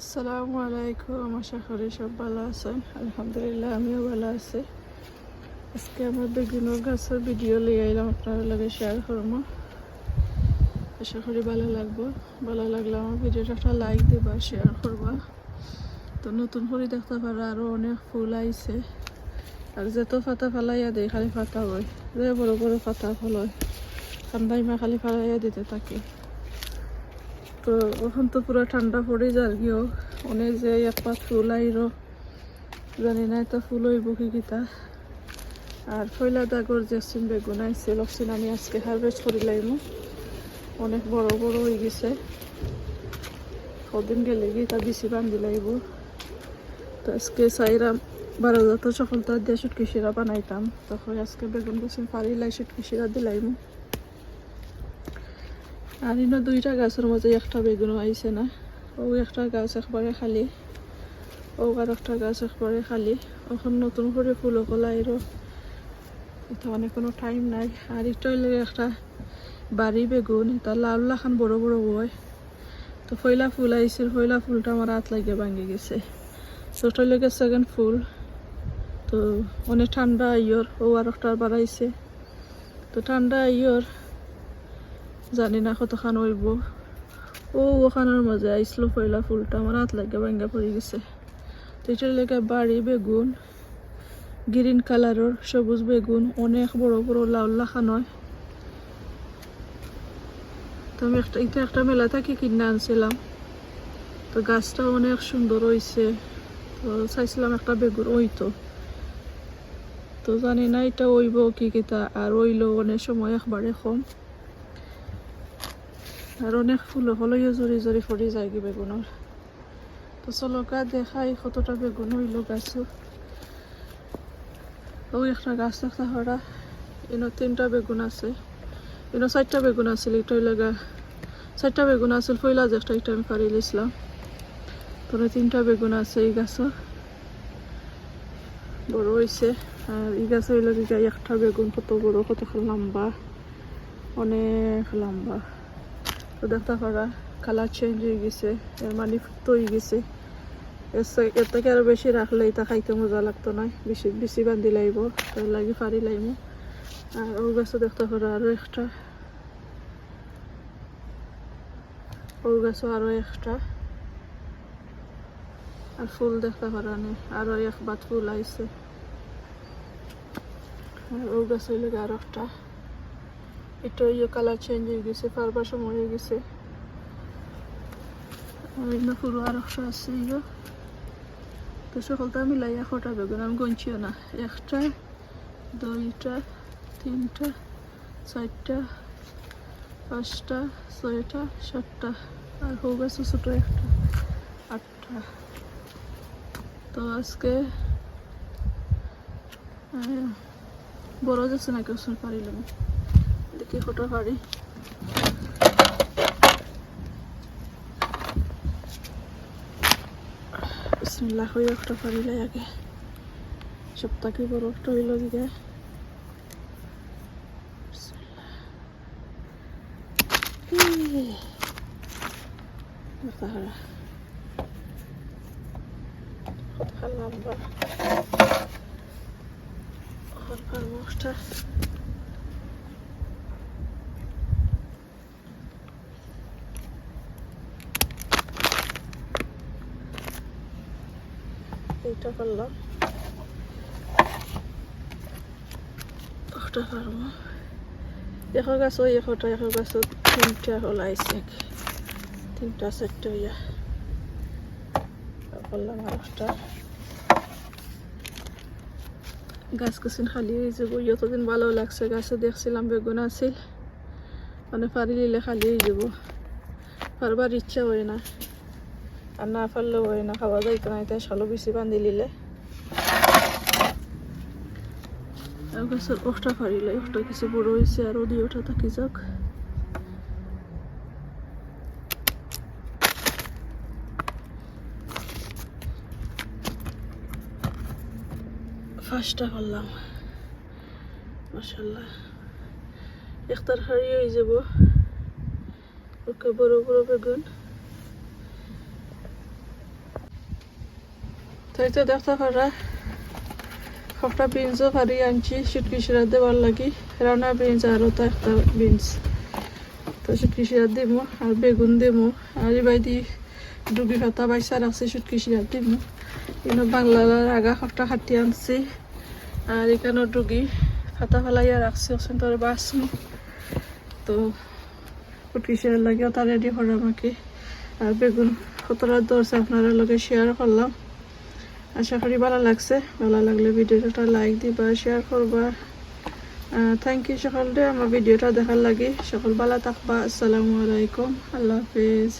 আসসালামু আলাইকুম, আশা করি সব ভালো আছেন। আলহামদুলিল্লাহ, আমিও ভালো আছি। আজকে আমার বেগুনের গাছের ভিডিও লিয়ে আইলাম আপনার লগে শেয়ার করব। আশা করি ভালো লাগবো। ভালো লাগলে আমার ভিডিওটা একটা লাইক দিবা শেয়ার করবা। তো নতুন করে দেখতে পারো আরও অনেক ফুল আইছে। আর যেত পাতা ফালাইয়া দেয়, খালি পাতা হয়। যে বড় বড় পাতা ফল হয় মা খালি ফালাইয়া দিতে থাকি। তো এখন তো পুরো ঠান্ডা পড়ে যার গিয়েও। অনেক যে এক পাত ফুল আইরো, জানি না তো ফুল হইব কি কিতা। আর ফয়লা দাগর জেসিন বেগুন আইছে লক্ষিন আমি আজকে হারভেস্ট করি লাইম। অনেক বড় বড় হয়ে গেছে। কদিন গেলে গিয়ে তা বেশি বান্ধি লাইব। তো আজকে সাইরাম বারো যত সফলতা দিয়ে সুটকি শিরা বানাইতাম, তখন আজকে বেগুন কুসিন পারিলাই সুটকি শিরা দিলাইমু। আর ইনো দুইটা গাছের মধ্যে একটা বেগুন আইছে না। ও একটা গাছ একবারে খালি। ও আর একটা গাছ একবারে খালি। এখন নতুন করে ফুল কলা এরও এটা মানে কোনো টাইম নাই। আর এটা একটা বাড়ি বেগুন। এটা লাল লাখান বড় বড় হয়। তো ফয়লা ফুল আইছিল ফয়লা ফুলটা আমার হাত লাগিয়ে ভাঙি গেছে। তো ওটা লেগে সেকেন্ড ফুল। তো অনেক ঠান্ডা আইয়র। ও আর একটা বাড়াইছে। তো ঠান্ডা আইয়র জানি না কতখান হইব। ও, ওখানের মাঝে আইসলো পয়লা ফুলটা, আমার হাত লাগে ভাঙ্গা পড়ে গেছে। তো এটার লেগে বাড়ি বেগুন, গ্রিন কালারের সবুজ বেগুন, অনেক বড় বড় লাউ লাখান হয় তো আমি একটা, এটা একটা মেলা থেকে কিনে আনছিলাম। তো গাছটা অনেক সুন্দর হয়েছে তো চাইছিলাম একটা বেগুন ওইতো তো জানি না এটা ওইব কি কিতা, আর ওইলো অনেক সময় একবারে কম। আর অনেক ফুল হলইও জড়ি জড়ি ফরি যায় কি বেগুনের তো চলো গা দেখাই কতটা বেগুন হইল গাছ। ওই একটা গাছ দেখা হরা এনো তিনটা বেগুন আছে। এনো চারটা বেগুন আছিল এটা হইলে গা চারটা বেগুন আছিল যে একটা এটা আমি পারি লিছিলাম। তোরা তিনটা বেগুন আছে এই গাছর বড় হয়েছে আর এই গাছ হইলে গিয়ে একটা বেগুন কত বড় কত লম্বা? অনেক লম্বা। তো দেখতে পারা কালার চেঞ্জ হয়ে গেছে এর মানে ফুক্ত হয়ে গেছে এর থেকে আরও বেশি রাখলে এটা খাইতে মজা লাগতো না বেশি বেশি বান্ধি লাইব তার লাগি ফারি লাইব আর ও গাছও দেখতে পারা আরও একটা ও গাছও আরও একটা আর ফুল দেখতে পারা নেই আরও এক বাত ফুল আইছে আর ও গাছ হইলে আরও একটা এটা ইয়ে কালার চেঞ্জ হয়ে গেছে পারবার সময় হয়ে গেছে। এগুলো পুরো আর আছে ইয়ে তো সকলটা মিলাই একশোটা বেগুন, আমি গঞ্চিও না। একটা, দুইটা, তিনটা, চারটা, পাঁচটা, ছয়টা, সাতটা, আর হোক আছে ছোটো একটা, আটটা। তো আজকে বড় যাচ্ছে না কেউ পারিলাম। দেখি কটা পারি বিসমিল্লাহ হয়ে একটা পারিলে আগে। সপ্তাহে বড় একটা দিকে। তাহারা। কতটা লম্বা হরপার এইটা করলাম। একটা পারব। এশ গাছ ওই এশটা এশ গাছত তিনটা ওলাইছে তিনটা, চারটা ইয়া করলাম আর একটা। গাছ গাছিন খালি হয়ে যাব। যতদিন ভালো লাগছে, গাছে দেখছিলাম, বেগুন আছিল। মানে পারি নিলে খালি হয়ে যাব। পারবার ইচ্ছা হয় না। আর না পারলেও হয় না খাওয়া যাইতো না এটা সালো বেশি বান্ধি নিলে আর গাছের ওটা পারিলে ওটা কিছু বড় হয়েছে আর ওদি ওটা থাকি যাক। ফার্স্টটা করলাম। মাসাল্লাহ একটার হারি হয়ে যাব। ওকে বড় বড় বেগুন। এই তো দেখতে পারা। একটা বিনসও ফারি আনছি শুটকি সিরা দেওয়ার লাগি। রান্না বিনস আর তো একটা বিনস তো শুটকি সিরা দিমু আর বেগুন দিমু। আর এবার দি ডুবি ফাতা বাইসা রাখছি শুটকি দিমু। এনে বাংলার আগা একটা হাতি আনছি। আর এখানেও ডুগি ফাতা ফেলাইয়া রাখছি ওখান তোর বাসমু তো শুটকি সিরা লাগিও তা রেডি করা আমাকে। আর বেগুন কতটা দরছে আপনারা লগে শেয়ার করলাম। আশা করি ভালো লাগছে। ভালো লাগলে ভিডিওটা লাইক দিবা শেয়ার করবা। থ্যাংক ইউ সকলকে আমার ভিডিওটা দেখার লাগে। সকল ভালো থাকবা। আসসালামু আলাইকুম। আল্লাহ হাফিজ।